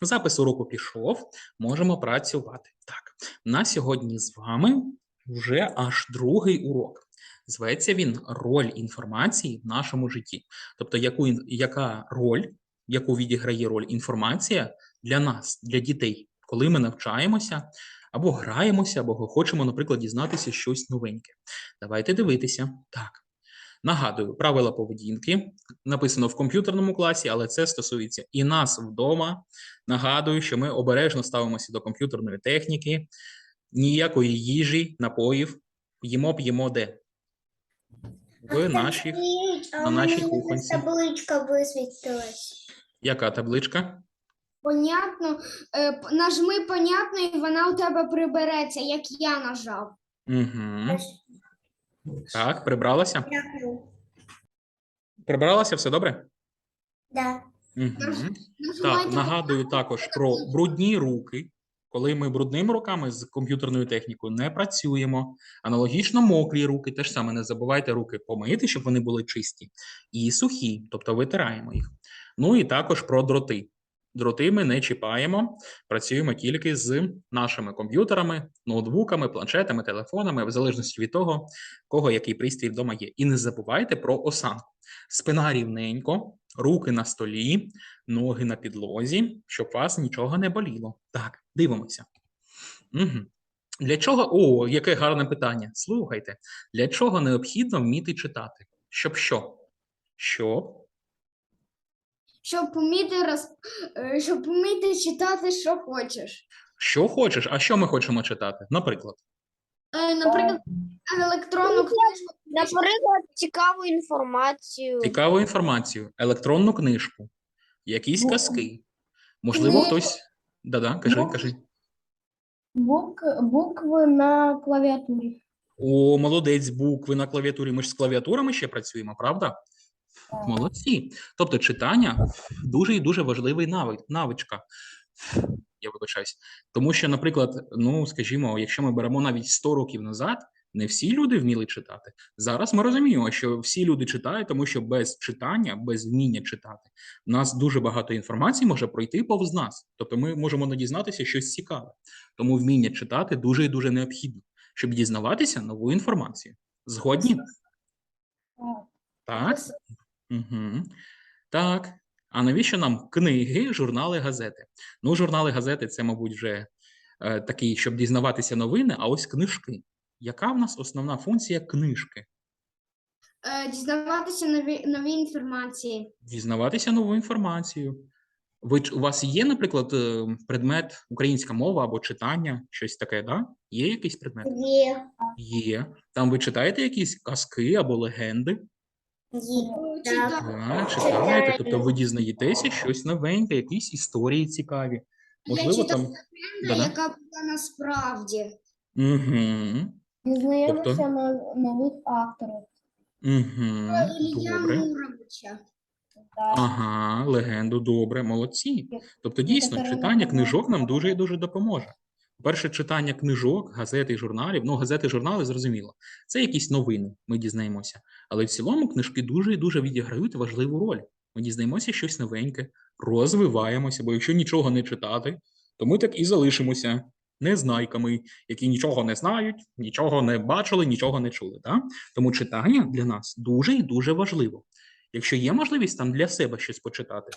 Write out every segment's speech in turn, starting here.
Запис уроку пішов, можемо працювати. Так, на сьогодні з вами вже аж другий урок. Зветься він роль інформації в нашому житті. Тобто, яку, яка роль, яку відіграє роль інформація для нас, для дітей, коли ми навчаємося або граємося, або хочемо, наприклад, дізнатися щось новеньке. Давайте дивитися. Так. Нагадую, правила поведінки написано в комп'ютерному класі, але це стосується і нас вдома. Нагадую, що ми обережно ставимося до комп'ютерної техніки, ніякої їжі, напоїв. Їмо п'ємо де? В наших. на нашій кухонці. табличка висвітилась. Яка табличка? Понятно, е, нажми понятно, і вона у тебе прибереться, як я нажав. Угу. Так, прибралася? Дякую. Прибралася, все добре? Да. Угу. Так, нагадую також про брудні руки. Коли ми брудними руками з комп'ютерною технікою не працюємо. Аналогічно мокрі руки, теж саме не забувайте руки помити, щоб вони були чисті, і сухі, тобто витираємо їх. Ну і також про дроти. Дроти ми не чіпаємо, працюємо тільки з нашими комп'ютерами, ноутбуками, планшетами, телефонами, в залежності від того, кого який пристрій вдома є. І не забувайте про осанку. Спина рівненько, руки на столі, ноги на підлозі, щоб вас нічого не боліло. Так, дивимося. Угу. Для чого? О, яке гарне питання. Слухайте, для чого необхідно вміти читати? Щоб що? Щоб Щоб вміти роз... е, щоб вміти читати, що хочеш. що хочеш, а що ми хочемо читати? Наприклад, Е, Наприклад, електронну книжку. Наприклад, цікаву інформацію. цікаву інформацію, електронну книжку, якісь казки. Можливо, Книжку. хтось. Да-да, кажи, кажи. Бук, букви на клавіатурі. О, молодець, букви на клавіатурі. Ми ж з клавіатурами ще працюємо, правда? Молодці. Тобто читання дуже і дуже важливий навик, навичка. Я вибачаюсь. Тому що, наприклад, ну скажімо, якщо ми беремо навіть 100 років назад, не всі люди вміли читати. Зараз ми розуміємо, що всі люди читають, тому що без читання, без вміння читати, в нас дуже багато інформації може пройти повз нас. Тобто ми можемо не дізнатися щось цікаве. Тому вміння читати дуже і дуже необхідно, щоб дізнаватися нову інформацію. Згодні? Так. Угу. Так. А навіщо нам книги, журнали, газети? Ну, журнали, газети це, мабуть, вже е, такий, щоб дізнаватися новини, а ось книжки. Яка в нас основна функція книжки? Е, Дізнаватися нові, нові інформації. Дізнаватися нову інформацію. Ви, у вас є, наприклад, е, предмет українська мова або читання, щось таке, да? Є якийсь предмет? Є. Є. Там ви читаєте якісь казки або легенди? Так. читаєте, тобто ви дізнаєтеся щось новеньке, якісь історії цікаві. Я Можливо, там. легенду, яка була насправді. Угу. Дізнаємося Тобто? на нових авторів. Угу. Ілля Добре. Муромича. Так. Ага, легенду, добре, молодці. Тобто, дійсно, читання книжок нам дуже і дуже допоможе. Перше читання книжок, газет і журналів. Ну, газети, журнали, зрозуміло. Це якісь новини, ми дізнаємося. Але в цілому книжки дуже і дуже відіграють важливу роль. Ми дізнаємося щось новеньке, розвиваємося, бо якщо нічого не читати, то ми так і залишимося незнайками, які нічого не знають, нічого не бачили, нічого не чули. Да? Тому читання для нас дуже і дуже важливо. Якщо є можливість там для себе щось почитати,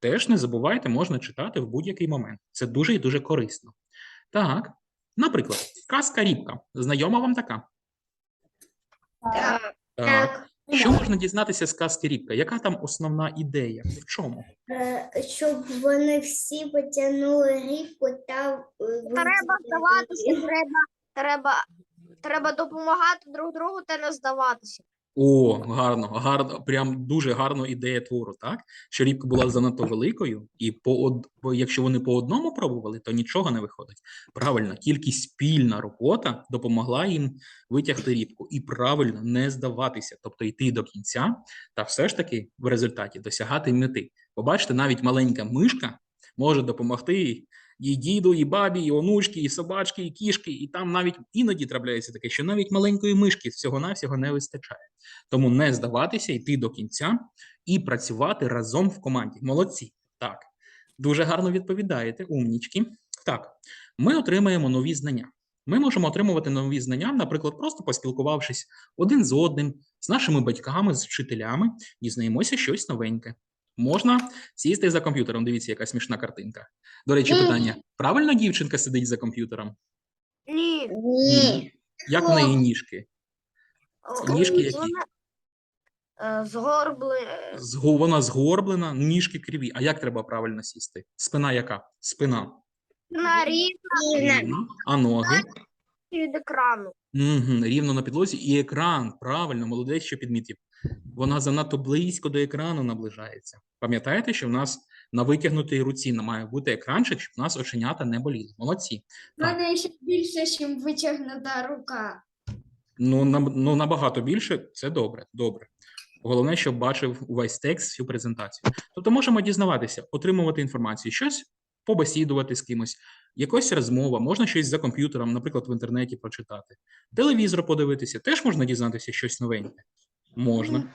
теж не забувайте, можна читати в будь-який момент. Це дуже і дуже корисно. Так, наприклад, казка Рібка. Знайома вам така? Так. Так. Що можна дізнатися з казки Рібка? Яка там основна ідея? В чому? Е, Щоб вони всі потягнули рібку та е, Треба здаватися, треба, треба, треба допомагати друг другу та не здаватися. О, гарно, гарно, прям дуже гарна ідея твору, так? Що рібка була занадто великою, і по од... якщо вони по одному пробували, то нічого не виходить. Правильно, тільки спільна робота допомогла їм витягти рібку і правильно не здаватися, тобто йти до кінця, та все ж таки в результаті досягати мети. Побачите, навіть маленька мишка може допомогти і діду, і бабі, і онучки, і собачки, і кішки, і там навіть іноді трапляється таке, що навіть маленької мишки всього-навсього не вистачає. Тому не здаватися, йти до кінця і працювати разом в команді. Молодці. Так, дуже гарно відповідаєте, умнічки. Так, ми отримаємо нові знання. Ми можемо отримувати нові знання, наприклад, просто поспілкувавшись один з одним, з нашими батьками, з вчителями, дізнаємося щось новеньке. Можна сісти за комп'ютером. Дивіться, яка смішна картинка. До речі, питання: правильно дівчинка сидить за комп'ютером? Ні. Ні. Як в неї ніжки? Ніжки які? вона, е, Вона згорблена, ніжки криві. А як треба правильно сісти? Спина яка? Спина. На рівно Рівно. А ноги? від екрану. Угу, рівно на підлозі. І екран. Правильно, молодець, що підмітив. Вона занадто близько до екрану наближається. Пам'ятаєте, що в нас на витягнутій руці має бути екранчик, щоб у нас оченята не боліли. Молодці. У мене ще більше, ніж витягнута рука. Ну, нам- ну набагато більше це добре. Добре. Головне, щоб бачив увесь текст, всю презентацію. Тобто можемо дізнаватися, отримувати інформацію, щось побесідувати з кимось, якась розмова, можна щось за комп'ютером, наприклад, в інтернеті прочитати. Телевізор подивитися, теж можна дізнатися щось новеньке. Можна.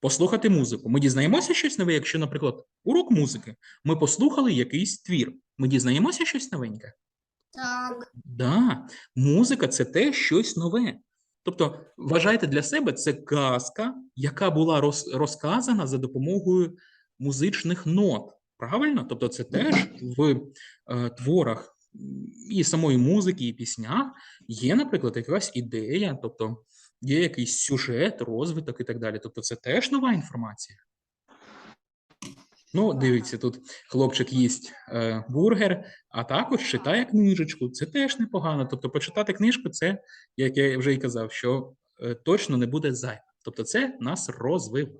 Послухати музику. Ми дізнаємося щось нове, якщо, наприклад, урок музики. Ми послухали якийсь твір. Ми дізнаємося щось новеньке. Так. Да, музика це теж щось нове. Тобто, вважайте для себе це казка, яка була роз, розказана за допомогою музичних нот. Правильно? Тобто, це теж в е, творах і самої музики, і піснях є, наприклад, якась ідея, тобто є якийсь сюжет, розвиток і так далі. Тобто, це теж нова інформація. Ну, дивіться, тут хлопчик їсть е, бургер, а також читає книжечку. Це теж непогано. Тобто, почитати книжку, це, як я вже і казав, що е, точно не буде зайве. Тобто, це нас розвиває.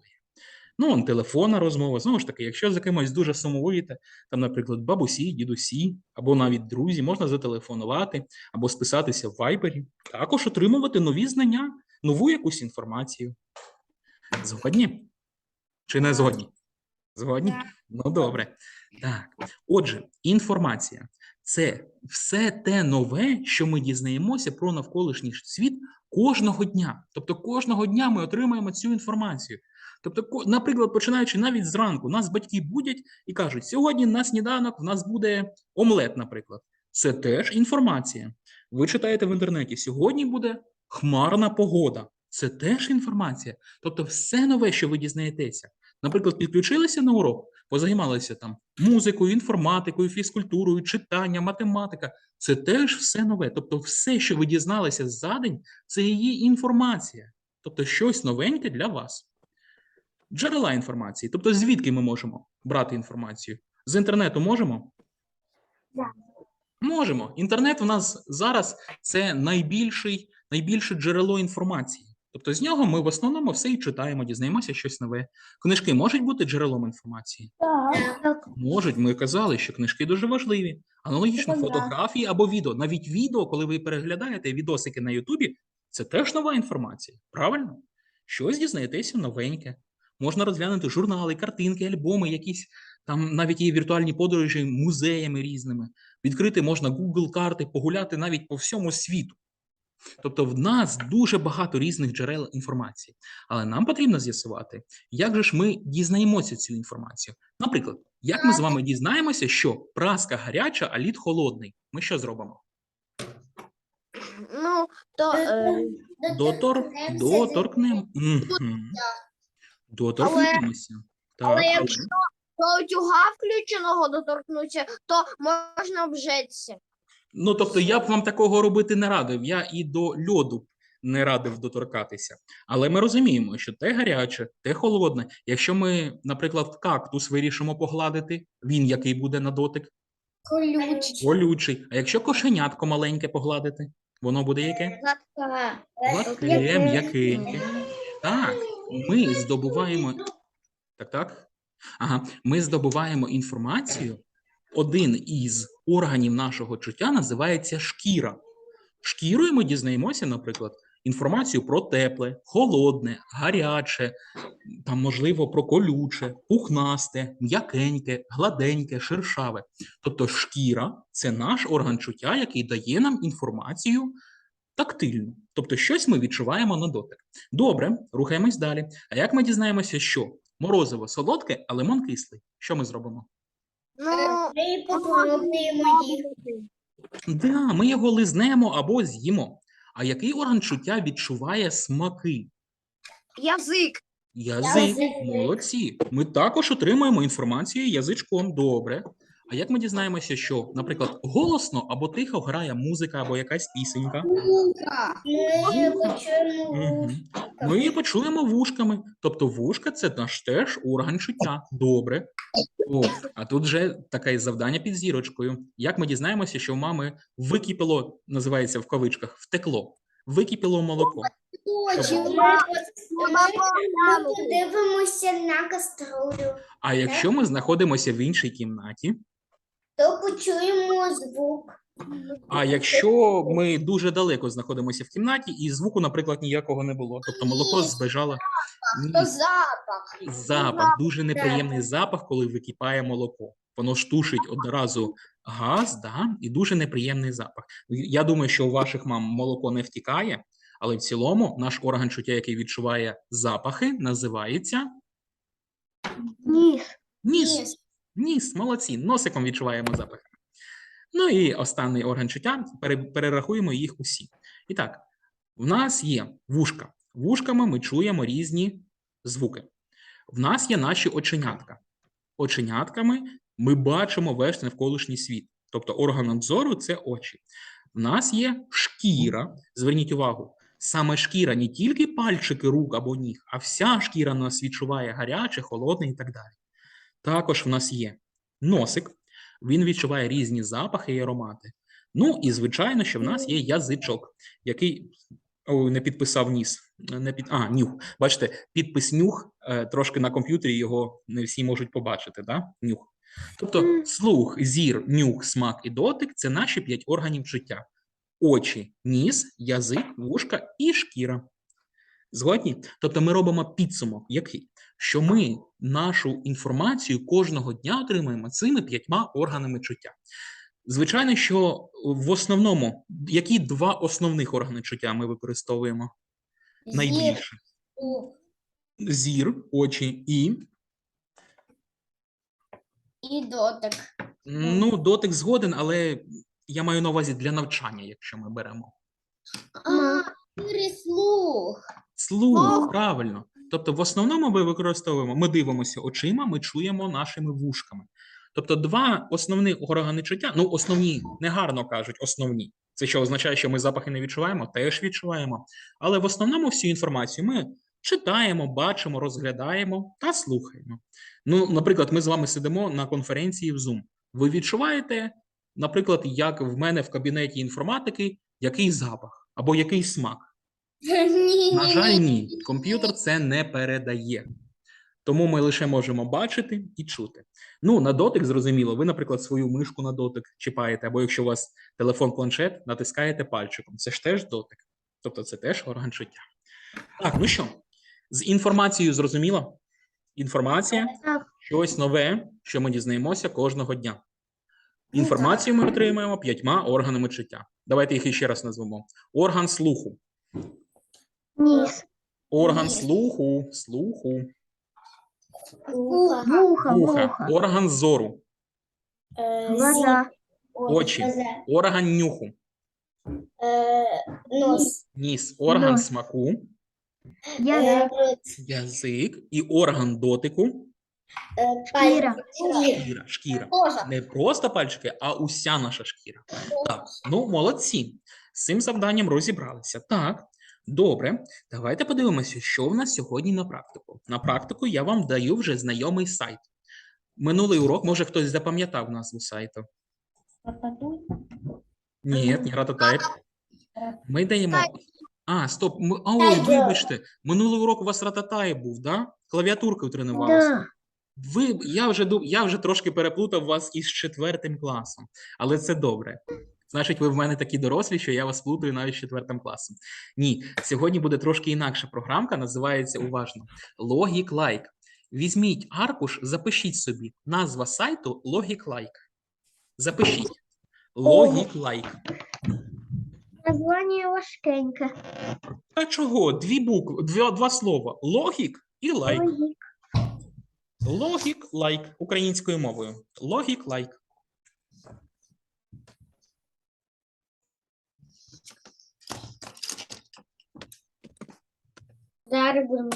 Ну, он телефонна розмова. Знову ж таки, якщо за кимось дуже сумуєте, там, наприклад, бабусі, дідусі, або навіть друзі, можна зателефонувати або списатися в вайбері, також отримувати нові знання, нову якусь інформацію. Згодні? Чи не згодні? Згодні? Ну, добре. Так. Отже, інформація це все те нове, що ми дізнаємося про навколишній світ кожного дня. Тобто, кожного дня ми отримаємо цю інформацію. Тобто, наприклад, починаючи навіть зранку, нас батьки будять і кажуть: сьогодні на сніданок в нас буде омлет, наприклад. Це теж інформація. Ви читаєте в інтернеті, сьогодні буде хмарна погода. Це теж інформація. Тобто, все нове, що ви дізнаєтеся. Наприклад, підключилися на урок, позаймалися там музикою, інформатикою, фізкультурою, читання, математика. Це теж все нове. Тобто, все, що ви дізналися за день, це є інформація. Тобто, щось новеньке для вас. Джерела інформації. Тобто, звідки ми можемо брати інформацію? З інтернету можемо? Да. Можемо. Інтернет у нас зараз це найбільший, найбільше джерело інформації. Тобто з нього ми в основному все і читаємо, дізнаємося щось нове. Книжки можуть бути джерелом інформації? Так. Так. Можуть. Ми казали, що книжки дуже важливі. Аналогічно правда. фотографії або відео. Навіть відео, коли ви переглядаєте відосики на Ютубі, це теж нова інформація. Правильно? Щось дізнаєтеся новеньке. Можна розглянути журнали, картинки, альбоми, якісь там навіть є віртуальні подорожі музеями різними. Відкрити можна Google карти, погуляти навіть по всьому світу. Тобто в нас дуже багато різних джерел інформації. Але нам потрібно з'ясувати, як же ж ми дізнаємося цю інформацію. Наприклад, як ми з вами дізнаємося, що праска гаряча, а лід холодний. Ми що зробимо? Ну, то е, Дотор... Доторкнемо. Мгм. Доторкнемося. Так, але але- якщо до утюга включеного доторкнуться, то можна обжетися. Ну, тобто, я б вам такого робити не радив. Я і до льоду не радив доторкатися. Але ми розуміємо, що те гаряче, те холодне. Якщо ми, наприклад, кактус вирішимо погладити, він який буде на дотик? Колючий. Колючий. А якщо кошенятко маленьке погладити, воно буде яке? Гладке, м'якеньке. Так, ми здобуваємо. Так, так. Ага, ми здобуваємо інформацію. Один із органів нашого чуття називається шкіра. Шкірою ми дізнаємося, наприклад, інформацію про тепле, холодне, гаряче, там, можливо, про колюче, пухнасте, м'якеньке, гладеньке, шершаве. Тобто шкіра це наш орган чуття, який дає нам інформацію тактильну. Тобто щось ми відчуваємо на дотик. Добре, рухаємось далі. А як ми дізнаємося, що морозиво солодке, а лимон кислий? Що ми зробимо? Ну, Ми попробуємо їх. Да, ми його лизнемо або з'їмо. А який орган чуття відчуває смаки? язик. Язик. Язик. Молодці. Ми також отримуємо інформацію язичком. Добре. А як ми дізнаємося, що, наприклад, голосно або тихо грає музика або якась пісенька? Мука. Ми почуємо її почуємо вушками. Тобто вушка це наш теж орган чуття. Добре. О, а тут вже таке завдання під зірочкою. Як ми дізнаємося, що у мами википіло, називається в кавичках, втекло. Википіло молоко. Ми ми подивимося на каструлю, А якщо ми знаходимося в іншій кімнаті, то почуємо звук. а якщо ми дуже далеко знаходимося в кімнаті, і звуку, наприклад, ніякого не було, тобто молоко збежало. Ні, То запах. запах, дуже неприємний запах, коли википає молоко. Воно штушить одразу газ, да, і дуже неприємний запах. Я думаю, що у ваших мам молоко не втікає, але в цілому наш орган чуття, який відчуває запахи, називається Ніс. ніс. Ніс, молодці, носиком відчуваємо запахи. Ну і останній орган чуття, перерахуємо їх усі. І так, в нас є вушка. Вушками ми чуємо різні звуки. В нас є наші оченятка. Оченятками ми бачимо весь навколишній світ. Тобто органом зору це очі. В нас є шкіра. Зверніть увагу, саме шкіра, не тільки пальчики рук або ніг, а вся шкіра нас відчуває гаряче, холодне і так далі. Також в нас є носик, він відчуває різні запахи і аромати. Ну і звичайно, що в нас є язичок, який Ой, не підписав ніс. Не під... А, нюх. Бачите, підпис нюх е, трошки на комп'ютері його не всі можуть побачити, да? Нюх. Тобто слух, зір, нюх, смак і дотик це наші п'ять органів чуття: очі, ніс, язик, вушка і шкіра. Згодні? Тобто ми робимо підсумок, який? Що ми нашу інформацію кожного дня отримуємо цими п'ятьма органами чуття. Звичайно, що в основному, які два основних органи чуття ми використовуємо найбільше? Зір, очі і І дотик. ну, дотик згоден, але я маю на увазі для навчання, якщо ми беремо. А, слух. Слух, правильно. Тобто, в основному ми використовуємо, ми дивимося очима, ми чуємо нашими вушками. Тобто, два основні органи чуття, ну, основні, негарно кажуть, основні. Це що означає, що ми запахи не відчуваємо, теж відчуваємо. Але в основному всю інформацію ми читаємо, бачимо, розглядаємо та слухаємо. Ну, наприклад, ми з вами сидимо на конференції в Zoom. Ви відчуваєте, наприклад, як в мене в кабінеті інформатики, який запах або який смак. Ні, На жаль, ні. Комп'ютер це не передає. Тому ми лише можемо бачити і чути. Ну, на дотик, зрозуміло, ви, наприклад, свою мишку на дотик чіпаєте, або якщо у вас телефон-планшет, натискаєте пальчиком. Це ж теж дотик. Тобто це теж орган чуття. Так, ну що, з інформацією зрозуміло? Інформація щось нове, що ми дізнаємося кожного дня. Інформацію ми отримуємо п'ятьма органами чуття. Давайте їх іще раз назвемо: орган слуху. Ніс. Орган Ніс. слуху, слуху, Вуха, Вуха. орган зору, е, Глаза. Очі. орган нюху, е, нос, ніс, орган Нос. смаку, е, рот, язик і орган дотику, е, Шкіра. шкіра, шкіра. Не просто пальчики, а уся наша шкіра. Так, ну молодці. З цим завданням розібралися. Так, добре. Давайте подивимося, що в нас сьогодні на практику. На практику я вам даю вже знайомий сайт. Минулий урок, може хтось запам'ятав назву сайту. Рататуй. Ні, не рататайп. Ми даємо. А, стоп. Ми... а, Ой, вибачте, минулий урок у вас рататай був, да? Клавіатуркою тренувалися. Да. Ви, я, вже, я вже трошки переплутав вас із четвертим класом, але це добре. Значить, ви в мене такі дорослі, що я вас плутаю навіть з четвертим класом. Ні, сьогодні буде трошки інакша програмка, називається уважно Logic Like. Візьміть аркуш, запишіть собі назва сайту Logic Like. Запишіть. Logic Like. Названня важкеньке. А чого? Дві букви, дві, два слова. Logic і like. Logic like українською мовою. Logic like. Зараз будемо.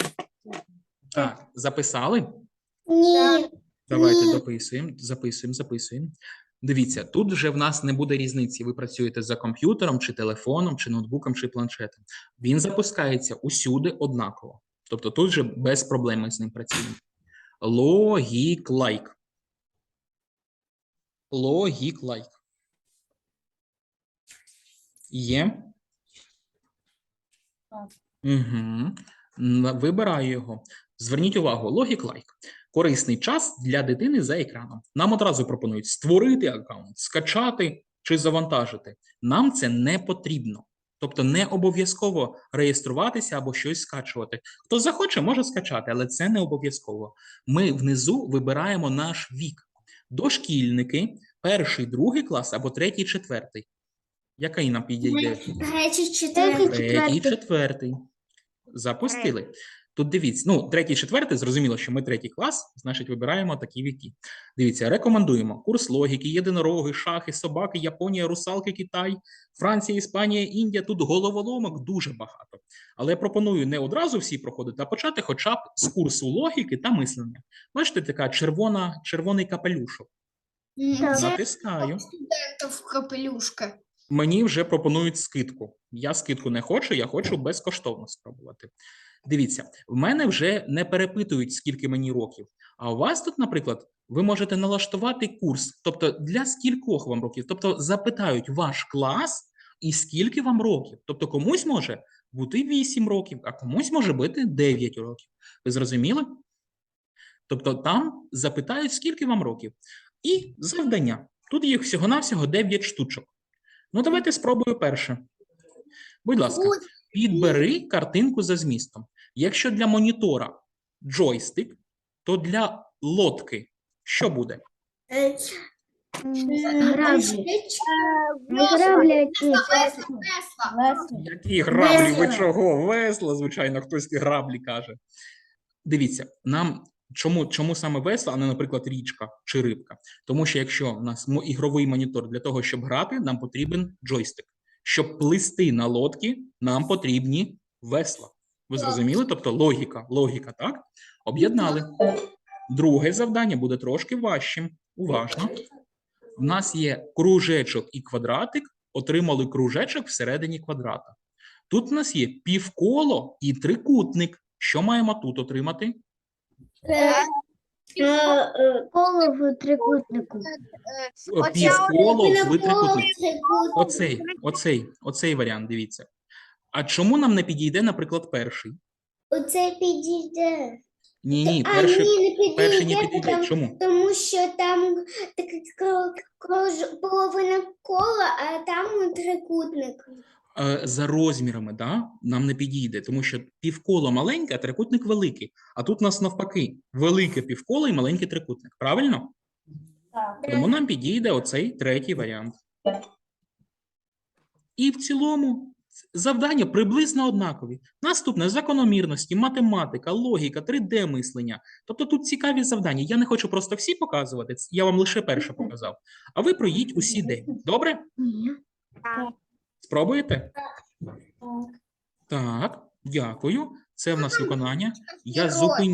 Так, записали? Ні. Давайте Ні. записуємо, записуємо, записуємо. Дивіться, тут вже в нас не буде різниці. Ви працюєте за комп'ютером, чи телефоном, чи ноутбуком, чи планшетом. Він запускається усюди однаково. Тобто тут вже без проблем ми з ним працюємо. Logic like. Logic like. Є? Так. Угу. Вибираю його. Зверніть увагу, Logic Like. Корисний час для дитини за екраном. Нам одразу пропонують створити аккаунт, скачати чи завантажити. Нам це не потрібно. Тобто не обов'язково реєструватися або щось скачувати. Хто захоче, може скачати, але це не обов'язково. Ми внизу вибираємо наш вік. Дошкільники, перший, другий клас або третій, четвертий. Який нам підійде? Третій, четвертий. Третій, четвертий. Запустили. Тут дивіться, ну, третій, четвертий, зрозуміло, що ми третій клас, значить, вибираємо такі віки. Дивіться, рекомендуємо курс логіки, єдинороги, шахи, собаки, Японія, русалки, Китай, Франція, Іспанія, Індія. Тут головоломок дуже багато. Але я пропоную не одразу всі проходити, а почати хоча б з курсу логіки та мислення. Бачите, така червона, червоний капелюшок. Це Натискаю. студентів капелюшка. Мені вже пропонують скидку. Я скидку не хочу, я хочу безкоштовно спробувати. Дивіться, в мене вже не перепитують, скільки мені років. А у вас тут, наприклад, ви можете налаштувати курс, тобто для скількох вам років, тобто запитають ваш клас і скільки вам років. Тобто комусь може бути 8 років, а комусь може бути 9 років. Ви зрозуміли? Тобто там запитають, скільки вам років. І завдання. Тут їх всього-навсього 9 штучок. Ну, давайте спробую перше. Будь ласка, підбери картинку за змістом. Якщо для монітора джойстик, то для лодки що буде? Граблі. Граблі. Весла. Лесно. Які граблі? Ви чого? Весла, звичайно, хтось граблі каже. Дивіться, нам чому, чому саме весла, а не, наприклад, річка чи рибка? Тому що якщо у нас ігровий монітор для того, щоб грати, нам потрібен джойстик. Щоб плисти на лодці, нам потрібні весла. Ви зрозуміли? Тобто логіка, логіка, так? Об'єднали. Друге завдання буде трошки важчим. Уважно. У нас є кружечок і квадратик, отримали кружечок всередині квадрата. Тут у нас є півколо і трикутник. Що маємо тут отримати? Коло в трикутнику. Е, Півколо в трикутнику. Оцей, оцей, оцей варіант, дивіться. А чому нам не підійде, наприклад, перший? Оце підійде. Ні, ні, а, перший, ні, не перший не підійде, підійде. тому, Чому? тому що там таке кро- крож- половина кола, а там трикутник. Е, За розмірами, да, нам не підійде, тому що півколо маленьке, а трикутник великий. А тут у нас навпаки велике півколо і маленький трикутник. Правильно? Так. Тому нам підійде оцей третій варіант. І в цілому завдання приблизно однакові. Наступне закономірності, математика, логіка, 3D-мислення. Тобто тут цікаві завдання. Я не хочу просто всі показувати, я вам лише перше показав. А ви проїдь усі день. Добре? Спробуєте? Так. Так, дякую. Це в нас виконання. Я зупиню.